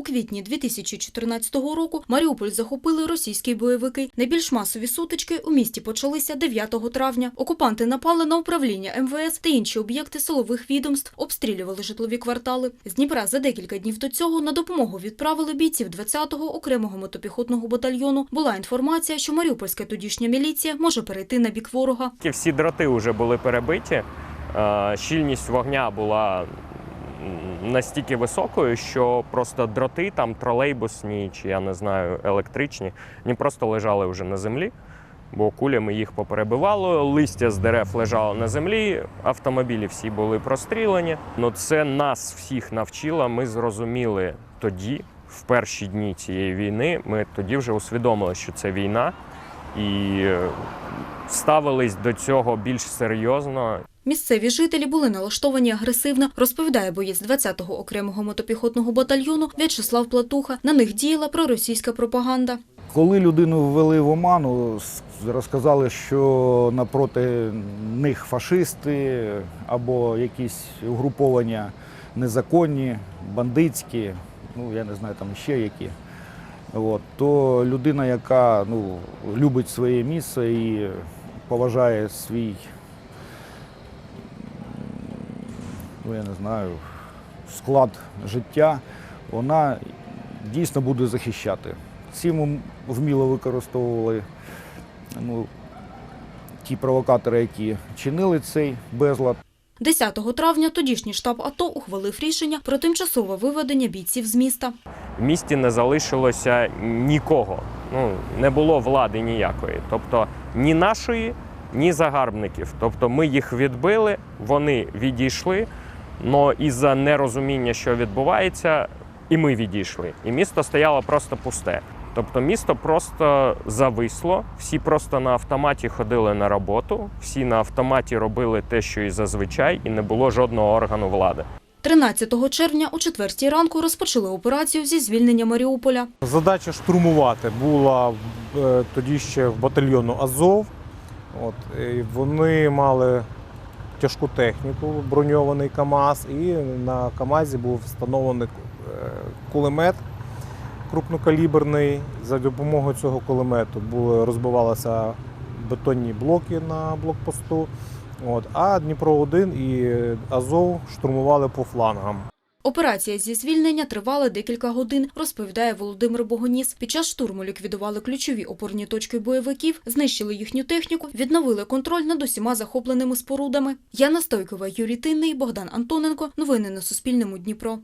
У квітні 2014 року Маріуполь захопили російські бойовики. Найбільш масові сутички у місті почалися 9 травня. Окупанти напали на управління МВС та інші об'єкти силових відомств, обстрілювали житлові квартали. З Дніпра за декілька днів до цього на допомогу відправили бійців 20-го окремого мотопіхотного батальйону. Була інформація, що маріупольська тодішня міліція може перейти на бік ворога. Всі дроти вже були перебиті. е, Щільність вогня була настільки високою, що просто дроти, там тролейбусні чи я не знаю, електричні, вони просто лежали вже на землі, бо кулями їх поперебивало, листя з дерев лежало на землі, автомобілі всі були прострілені. Ну це нас всіх навчило. Ми зрозуміли тоді, в перші дні цієї війни, ми тоді вже усвідомили, що це війна. І е, ставились до цього більш серйозно. Місцеві жителі були налаштовані агресивно, розповідає боєць 20-го окремого мотопіхотного батальйону В'ячеслав Платуха. На них діяла проросійська пропаганда. Коли людину ввели в оману, розказали, що напроти них фашисти або якісь угруповання незаконні, бандитські, ну я не знаю там ще які. От, то людина, яка ну, любить своє місце і поважає свій, ну я не знаю, склад життя, вона дійсно буде захищати. Цим вміло використовували ну, ті провокатори, які чинили цей безлад. 10 травня тодішній штаб АТО ухвалив рішення про тимчасове виведення бійців з міста. В місті не залишилося нікого. Ну, не було влади ніякої. Тобто ні нашої, ні загарбників. Тобто ми їх відбили, вони відійшли, але із-за нерозуміння, що відбувається, і ми відійшли. І місто стояло просто пусте. Тобто місто просто зависло, всі просто на автоматі ходили на роботу, всі на автоматі робили те, що і зазвичай, і не було жодного органу влади. 13 червня о 4 ранку розпочали операцію зі звільнення Маріуполя. Задача штурмувати була е, тоді ще в батальйону Азов. От, і вони мали тяжку техніку, броньований КАМАЗ, і на КАМАЗі був встановлений е, кулемет крупнокаліберний. За допомогою цього кулемету були, розбивалися бетонні блоки на блокпосту. От, а Дніпро 1 і Азов штурмували по флангам. Операція зі звільнення тривала декілька годин, розповідає Володимир Богоніс. Під час штурму ліквідували ключові опорні точки бойовиків, знищили їхню техніку, відновили контроль над усіма захопленими спорудами. Яна Стойкова, Юрій Тинний, Богдан Антоненко. Новини на Суспільному. Дніпро.